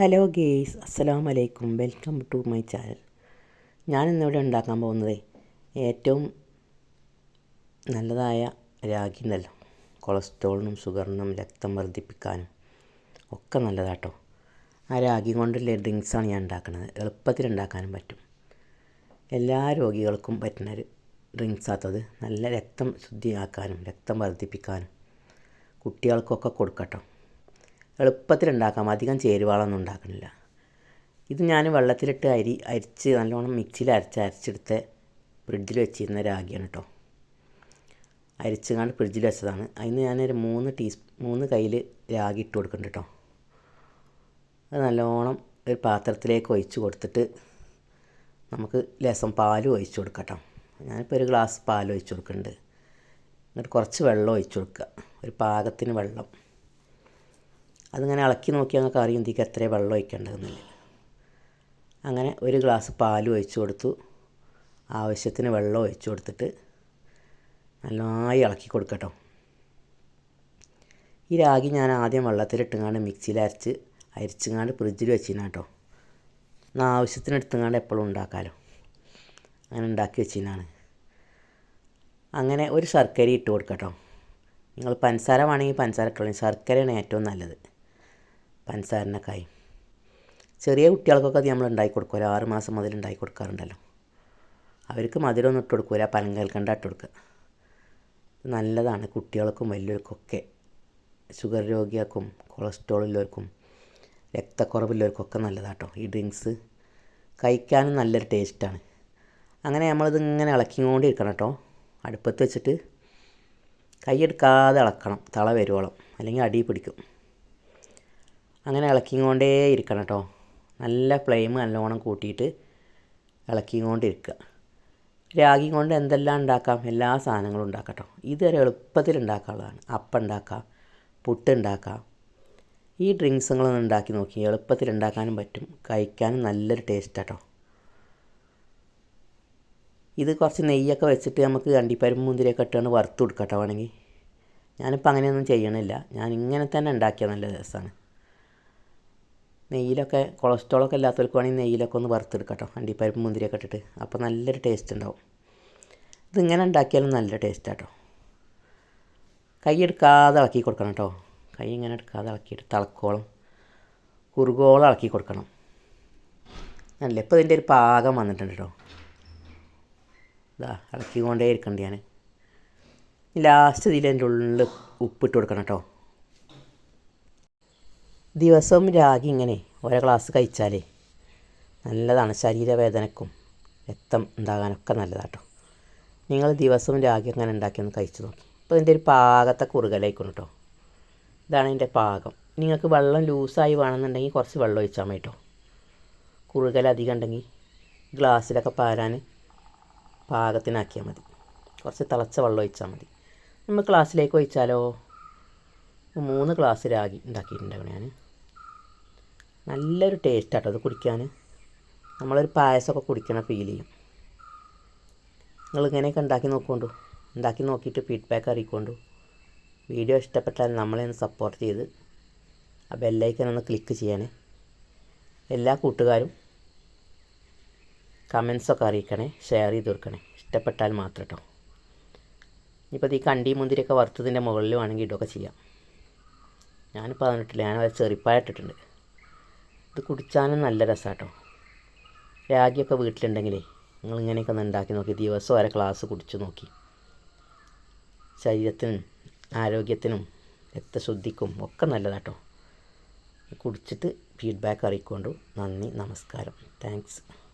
Hello guys അസ്സലാം വലൈക്കും welcome to my channel. ഞാൻ ഇന്നിവിടെ ഉണ്ടാക്കാൻ പോകുന്നത് ഏറ്റവും നല്ലതായ രാഗി ഉണ്ടല്ലോ കൊളസ്ട്രോളിനും ഷുഗറിനും രക്തം വർദ്ധിപ്പിക്കാനും ഒക്കെ നല്ലതാട്ടോ. ആ രാഗി കൊണ്ടുള്ള ഡ്രിങ്ക്സാണ് ഞാൻ ഉണ്ടാക്കുന്നത്. എളുപ്പത്തിൽ ഉണ്ടാക്കാനും പറ്റും. എല്ലാ രോഗികൾക്കും പറ്റുന്ന ഒരു ഡ്രിങ്ക്സാത്തത് നല്ല രക്തം ശുദ്ധിയാക്കാനും രക്തം വർദ്ധിപ്പിക്കാനും കുട്ടികൾക്കൊക്കെ കൊടുക്കട്ടോ. എളുപ്പത്തിൽ ഉണ്ടാക്കാം അധികം ചേരുവകളൊന്നും ഉണ്ടാക്കണില്ല. ഇത് ഞാൻ വെള്ളത്തിലിട്ട് അരി അരിച്ച് നല്ലോണം മിക്സിയിൽ അരച്ച് അരച്ചെടുത്ത് ഫ്രിഡ്ജിൽ വെച്ചിരുന്ന രാഗിയാണ് കേട്ടോ അരിച്ചുകൊണ്ട് ഫ്രിഡ്ജിൽ വെച്ചതാണ്. അതിന് ഞാനൊരു മൂന്ന് ടീസ് മൂന്ന് കയ്യിൽ രാഗി ഇട്ട് കൊടുക്കുന്നുണ്ട് കേട്ടോ അത് നല്ലോണം ഒരു പാത്രത്തിലേക്ക് ഒഴിച്ച് കൊടുത്തിട്ട് നമുക്ക് ലേസം പാലും ഒഴിച്ച് കൊടുക്കട്ടോ കേട്ടോ ഞാനിപ്പോൾ ഒരു ഗ്ലാസ് പാൽ ഒഴിച്ച് കൊടുക്കുന്നുണ്ട് എന്നിട്ട് കുറച്ച് വെള്ളം ഒഴിച്ച് കൊടുക്കുക ഒരു പാകത്തിന് വെള്ളം. അതിങ്ങനെ ഇളക്കി നോക്കിയാൽ ഞങ്ങൾക്ക് അറിയും ഇതിക്ക് എത്ര വെള്ളം ഒഴിക്കേണ്ടതെന്നില്ല. അങ്ങനെ ഒരു ഗ്ലാസ് പാൽ ഒഴിച്ചു കൊടുത്തു. ആവശ്യത്തിന് വെള്ളം ഒഴിച്ചു കൊടുത്തിട്ട് നന്നായി ഇളക്കി കൊടുക്കട്ടോ. ഈ രാഗി ഞാൻ ആദ്യം വെള്ളത്തിലിട്ടുങ്ങാണ്ട് മിക്സിയിൽ അരച്ച് അരിച്ചുങ്ങാണ്ട് ഫ്രിഡ്ജിൽ വെച്ചിരുന്ന കേട്ടോ എന്നാൽ ആവശ്യത്തിന് എടുത്തുങ്ങാണ്ട് എപ്പോഴും ഉണ്ടാക്കാമല്ലോ അങ്ങനെ ഉണ്ടാക്കി വെച്ചിരുന്നാണ്. അങ്ങനെ ഒരു ശർക്കര ഇട്ട് കൊടുക്കട്ടോ. നിങ്ങൾ പഞ്ചസാര വേണമെങ്കിൽ പഞ്ചസാര ഇട്ടോളൂ ശർക്കരയാണ് ഏറ്റവും നല്ലത്. പഞ്ചസാരനൊക്കെയായി ചെറിയ കുട്ടികൾക്കൊക്കെ അത് നമ്മൾ ഉണ്ടാക്കി കൊടുക്കും ആറ് മാസം മുതൽ ഉണ്ടാക്കി കൊടുക്കാറുണ്ടല്ലോ. അവർക്ക് മധുരമൊന്നും ഇട്ട് കൊടുക്കില്ല പനങ്കൽക്കണ്ട ഇട്ട് കൊടുക്കുക നല്ലതാണ്. കുട്ടികൾക്കും വലിയവർക്കൊക്കെ ഷുഗർ രോഗികൾക്കും കൊളസ്ട്രോൾ ഉള്ളവർക്കും രക്തക്കുറവുള്ളവർക്കൊക്കെ നല്ലതാട്ടോ. ഈ ഡ്രിങ്ക്സ് കഴിക്കാനും നല്ലൊരു ടേസ്റ്റാണ് അങ്ങനെ നമ്മളിത് ഇങ്ങനെ ഇളക്കിക്കൊണ്ടിരിക്കണം കേട്ടോ അടുപ്പത്ത് വെച്ചിട്ട് കൈയെടുക്കാതെ ഇളക്കണം. തള വരുവോളം. അല്ലെങ്കിൽ അടി പിടിക്കും. അങ്ങനെ ഇളക്കിക്കൊണ്ടേ ഇരിക്കണം കേട്ടോ. നല്ല ഫ്ലെയിം നല്ലോണം കൂട്ടിയിട്ട് ഇളക്കിക്കൊണ്ടിരിക്കുക. രാഗി കൊണ്ട് എന്തെല്ലാം ഉണ്ടാക്കാം? എല്ലാ സാധനങ്ങളും ഉണ്ടാക്കാം കേട്ടോ. ഇതൊരു എളുപ്പത്തിൽ ഉണ്ടാക്കാനുള്ളതാണ്. അപ്പം ഉണ്ടാക്കാം പുട്ട് ഉണ്ടാക്കാം. ഈ ഡ്രിങ്ക്സുകളൊന്നും ഉണ്ടാക്കി നോക്കി. എളുപ്പത്തിൽ ഉണ്ടാക്കാനും പറ്റും. കഴിക്കാനും നല്ലൊരു ടേസ്റ്റ് കേട്ടോ. ഇത് കുറച്ച് നെയ്യൊക്കെ വെച്ചിട്ട് നമുക്ക് അണ്ടിപ്പരിപ്പ് മുന്തിരിയൊക്കെ ഇട്ടാണ് വറുത്ത് കൊടുക്കാം കേട്ടോ വേണമെങ്കിൽ. ഞാനിപ്പോൾ അങ്ങനെയൊന്നും ചെയ്യണില്ല. ഞാൻ ഇങ്ങനെ തന്നെ ഉണ്ടാക്കിയാൽ നല്ല രസമാണ്. നെയ്യിലൊക്കെ കൊളസ്ട്രോളൊക്കെ ഇല്ലാത്തവർക്ക് വേണമെങ്കിൽ നെയ്യിലൊക്കെ ഒന്ന് വറുത്തെടുക്കാം കേട്ടോ അണ്ടിപ്പരിപ്പ് മുന്തിരിയൊക്കെ ഇട്ടിട്ട്. അപ്പോൾ നല്ലൊരു ടേസ്റ്റ് ഉണ്ടാവും. ഇതിങ്ങനെ ഉണ്ടാക്കിയാലും നല്ല ടേസ്റ്റ് കേട്ടോ കൈ എടുക്കാതെ ഇളക്കി കൊടുക്കണം കേട്ടോ. കൈ ഇങ്ങനെ എടുക്കാതെ ഇളക്കിയിട്ട് തിളക്കോളം കുറുകോളം ഇളക്കി കൊടുക്കണം. നല്ല ഇപ്പോൾ ഇതിന്റെ ഒരു പാകം വന്നിട്ടുണ്ട് കേട്ടോ. ഇതാ ഇളക്കിക്കൊണ്ടേ ഇരിക്കണ്ട ഞാൻ ലാസ്റ്റ് ഇതിൽ എന്റെ ഉള്ളിൽ ഉപ്പിട്ട് കൊടുക്കണം കേട്ടോ. ദിവസവും രാഗി ഇങ്ങനെ ഓരോ ഗ്ലാസ് കഴിച്ചാലേ നല്ലതാണ് ശരീരവേദനക്കും രക്തം ഉണ്ടാകാനൊക്കെ നല്ലതാട്ടോ. നിങ്ങൾ ദിവസവും രാഗി അങ്ങനെ ഉണ്ടാക്കി ഒന്ന് കഴിച്ചു നോക്കി. അപ്പോൾ ഇതിന്റെ ഒരു പാകത്തെ കുറുകലായിക്കണം കേട്ടോ ഇതാണ് ഇതിന്റെ പാകം. നിങ്ങൾക്ക് വെള്ളം ലൂസായി വേണമെന്നുണ്ടെങ്കിൽ കുറച്ച് വെള്ളം ഒഴിച്ചാൽ മതി കേട്ടോ കുറുകൽ അധികം ഉണ്ടെങ്കിൽ ഗ്ലാസ്സിലൊക്കെ പാരാൻ പാകത്തിനാക്കിയാൽ മതി. കുറച്ച് തിളച്ച വെള്ളം ഒഴിച്ചാൽ മതി. നമ്മൾ ഗ്ലാസ്സിലേക്ക് ഒഴിച്ചാലോ? മൂന്ന് ഗ്ലാസ് രാഗി ഉണ്ടാക്കിയിട്ടുണ്ടാവണം ഞാൻ. നല്ലൊരു ടേസ്റ്റാട്ടോ അത് കുടിക്കാൻ. നമ്മളൊരു പായസമൊക്കെ കുടിക്കണ ഫീൽ ചെയ്യും. നിങ്ങൾ ഇങ്ങനെയൊക്കെ ഉണ്ടാക്കി നോക്കൊണ്ടു ഉണ്ടാക്കി നോക്കിയിട്ട് ഫീഡ്ബാക്ക് അറിയിക്കൊണ്ടു. വീഡിയോ ഇഷ്ടപ്പെട്ടാൽ നമ്മളെ ഒന്ന് സപ്പോർട്ട് ചെയ്ത് ആ ബെല്ലൈക്കൻ ഒന്ന് ക്ലിക്ക് ചെയ്യണേ. എല്ലാ കൂട്ടുകാരും കമൻസൊക്കെ അറിയിക്കണേ ഷെയർ ചെയ്ത് കൊടുക്കണേ. ഇഷ്ടപ്പെട്ടാൽ മാത്രം കേട്ടോ ഇനിയിപ്പോൾ ഈ കണ്ടി മുന്തിരിയൊക്കെ വറുത്തതിന്റെ മുകളിൽ വേണമെങ്കിൽ ഇടുകയൊക്കെ ചെയ്യാം. ഞാനിപ്പോൾ പറഞ്ഞിട്ടില്ല ഞാൻ അത് ചെറിപ്പായിട്ടിട്ടുണ്ട്. ഇത് കുടിച്ചാലും നല്ല രസമാട്ടോ രാഗിയൊക്കെ വീട്ടിലുണ്ടെങ്കിലേ നിങ്ങൾ ഇങ്ങനെയൊക്കെ ഒന്ന് ഉണ്ടാക്കി നോക്കി ദിവസം വരെ ക്ലാസ് കുടിച്ചു നോക്കി. ശരീരത്തിനും ആരോഗ്യത്തിനും രക്തശുദ്ധിക്കും ഒക്കെ നല്ലതാട്ടോ. കുടിച്ചിട്ട് ഫീഡ്ബാക്ക് അറിയിക്കൊണ്ടു. നന്ദി നമസ്കാരം. താങ്ക്സ്